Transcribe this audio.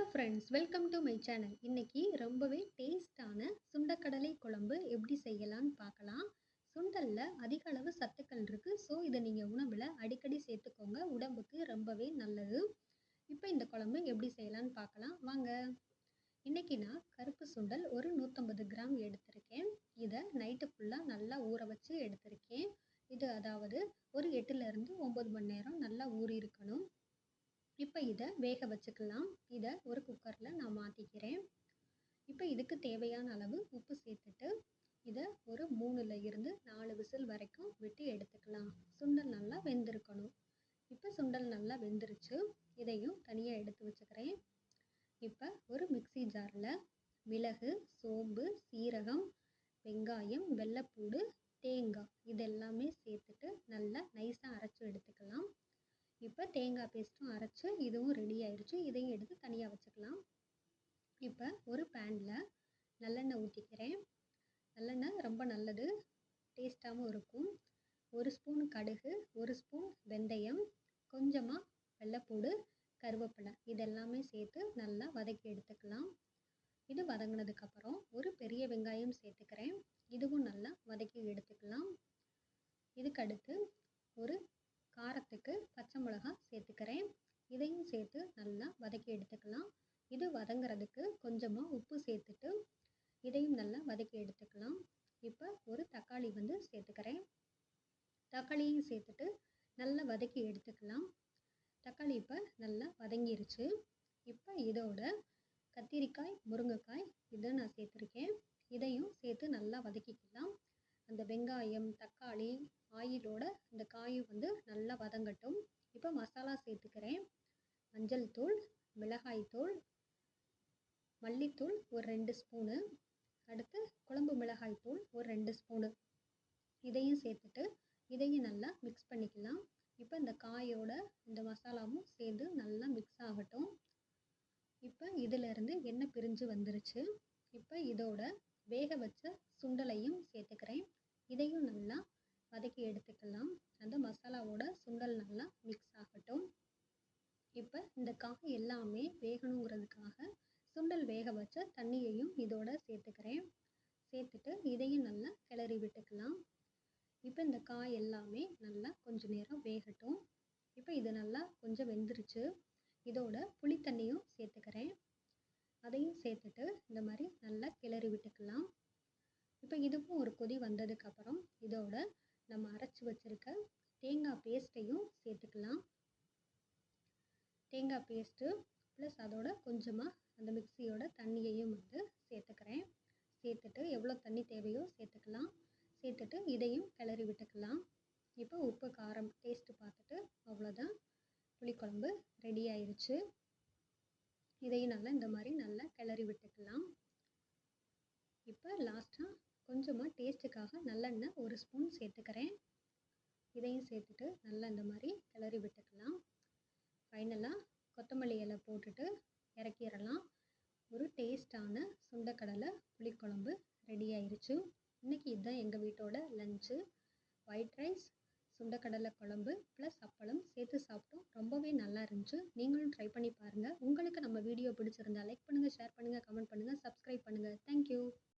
Hello friends welcome to my channel இன்றைக்கி ரொம்பவே டேஸ்டான சுண்டக்கடலை குழம்பு எப்படி செய்யலான்னு பார்க்கலாம். சுண்டலில் அதிக அளவு சத்துக்கள் இருக்குது ஸோ இதை நீங்கள் உணவில் அடிக்கடி சேர்த்துக்கோங்க. உடம்புக்கு ரொம்பவே நல்லது. இப்போ இந்த குழம்பு எப்படி செய்யலான்னு பார்க்கலாம். வாங்க. இன்றைக்கி நான் கருப்பு சுண்டல் ஒரு நூற்றம்பது கிராம் எடுத்திருக்கேன். இதை நைட்டு ஃபுல்லாக நல்லா ஊற வச்சு எடுத்திருக்கேன். இது அதாவது ஒரு எட்டுலேருந்து ஒம்பது மணி நேரம் நல்லா ஊறி இருக்கணும் இப்போ இதை வேக வச்சுக்கலாம். இதை ஒரு குக்கரில் நான் மாற்றிக்கிறேன் இப்போ இதுக்கு தேவையான அளவு உப்பு சேர்த்துட்டு இதை ஒரு மூணுல இருந்து நாலு விசில் வரைக்கும் விட்டு எடுத்துக்கலாம். சுண்டல் நல்லா வெந்திருக்கணும். இப்போ சுண்டல் நல்லா வெந்துருச்சு. இதையும் தனியாக எடுத்து வச்சுக்கிறேன். இப்போ ஒரு மிக்சி ஜாரில் மிளகு சோம்பு சீரகம் வெங்காயம் வெள்ளைப்பூடு தேங்காய் இதெல்லாமே சேர்த்துட்டு நல்லா நைஸாக அரைச்சி எடுத்துக்கலாம். இப்போ தேங்காய் பேஸ்ட்டும் அரைச்சி இதுவும் ரெடி ஆயிடுச்சு இதையும் எடுத்து தனியாக வச்சுக்கலாம். இப்போ ஒரு பேனில் நல்லெண்ணெய் ஊற்றிக்கிறேன் நல்லெண்ணெய் ரொம்ப நல்லது. டேஸ்ட்டாகவும் இருக்கும். ஒரு ஸ்பூன் கடுகு ஒரு ஸ்பூன் வெந்தயம் கொஞ்சமாக வெள்ளைப்பூடு கருவேப்பிலை இதெல்லாமே சேர்த்து நல்லா வதக்கி எடுத்துக்கலாம். இது வதங்கினதுக்கப்புறம் ஒரு பெரிய வெங்காயம் சேர்த்துக்கிறேன். இதுவும் நல்லா வதக்கி எடுத்துக்கலாம். இதுக்கடுத்து மிளகா சேர்த்துக்கிறேன். இதையும் சேர்த்து நல்லா வதக்கி எடுத்துக்கலாம். இது வதங்கிறதுக்கு கொஞ்சமாக உப்பு சேர்த்துட்டு இதையும் நல்லா வதக்கி எடுத்துக்கலாம். இப்போ ஒரு தக்காளி வந்து சேர்த்துக்கிறேன். தக்காளியும் சேர்த்துட்டு நல்லா வதக்கி எடுத்துக்கலாம். தக்காளி இப்போ நல்லா வதங்கிருச்சு. இப்போ இதோட கத்திரிக்காய் முருங்கைக்காய் இதை நான் சேர்த்துருக்கேன். இதையும் சேர்த்து நல்லா வதக்கிக்கலாம். அந்த வெங்காயம் தக்காளி ஆயிலோட இந்த காயும் வந்து நல்லா வதங்கட்டும். இப்போ மசாலா சேர்த்துக்கிறேன். மஞ்சள் தூள் மிளகாய் தூள் மல்லித்தூள் ஒரு ரெண்டு ஸ்பூனு. அடுத்து குழம்பு மிளகாய் தூள் ஒரு ரெண்டு ஸ்பூனு. இதையும் சேர்த்துட்டு இதையும் நல்லா மிக்ஸ் பண்ணிக்கலாம். இப்போ இந்த காயோட இந்த மசாலாவும் சேர்ந்து நல்லா மிக்ஸ் ஆகட்டும். இப்போ இதிலேருந்து எண்ணெய் பிரிஞ்சு வந்துருச்சு. இப்போ இதோட வேக வச்ச சுண்டலையும் சேர்த்துக்கிறேன். இதையும் நல்லா வதக்கி எடுத்துக்கலாம். அந்த மசாலாவோட சுண்டல் நல்லா மிக்ஸ் ஆகட்டும் இப்போ இந்த காய் எல்லாமே வேகணுங்கிறதுக்காக சுண்டல் வேக வச்ச தண்ணியையும் இதோட சேர்த்துக்கிறேன். சேர்த்துட்டு இதையும் நல்லா கிளறி விட்டுக்கலாம். இப்போ இந்த காய் எல்லாமே நல்லா கொஞ்சம் நேரம் வேகட்டும். இப்போ இது நல்லா கொஞ்சம் வெந்துருச்சு. இதோட புளி தண்ணியும் சேர்த்துக்கிறேன். அதையும் சேர்த்துட்டு இந்த மாதிரி நல்லா கிளறி விட்டுக்கலாம். இப்போ இதுக்கும் ஒரு கொதி வந்ததுக்கப்புறம் இதோட நம்ம அரைச்சி வச்சுருக்க தேங்காய் பேஸ்ட்டையும் சேர்த்துக்கலாம். தேங்காய் பேஸ்ட்டு ப்ளஸ் அதோட கொஞ்சமாக அந்த மிக்சியோட தண்ணியையும் வந்து சேர்த்துக்கிறேன். சேர்த்துட்டு எவ்வளோ தண்ணி தேவையோ சேர்த்துக்கலாம். சேர்த்துட்டு இதையும் கிளறி விட்டுக்கலாம். இப்போ உப்பு காரம் டேஸ்ட்டு பார்த்துட்டு அவ்வளோதான் புளிக்குழம்பு ரெடி ஆயிடுச்சு இதையும் நல்லா இந்த மாதிரி நல்லா கிளறி விட்டுக்கலாம். இப்போ லாஸ்ட்டாக கொஞ்சமாக டேஸ்ட்டுக்காக நல்லெண்ணெய் ஒரு ஸ்பூன் சேர்த்துக்கிறேன். இதையும் சேர்த்துட்டு நல்லா இந்த மாதிரி கிளறி விட்டுக்கலாம். ஃபைனலாக கொத்தமல்லி இலை போட்டுட்டு இறக்கிடலாம். ஒரு டேஸ்டான சுண்டக்கடலை புளிக்குழம்பு ரெடி ஆயிடுச்சு இன்றைக்கி இதுதான் எங்கள் வீட்டோட லஞ்சு ஒயிட் ரைஸ் சுண்டக்கடலை குழம்பு ப்ளஸ் அப்பளம் சேர்த்து சாப்பிட்டோம். ரொம்பவே நல்லா இருந்துச்சு. நீங்களும் ட்ரை பண்ணி பாருங்கள் உங்களுக்கு நம்ம வீடியோ பிடிச்சிருந்தா லைக் பண்ணுங்கள் ஷேர் பண்ணுங்கள் கமெண்ட் பண்ணுங்கள் சப்ஸ்கிரைப் பண்ணுங்கள் தேங்க்யூ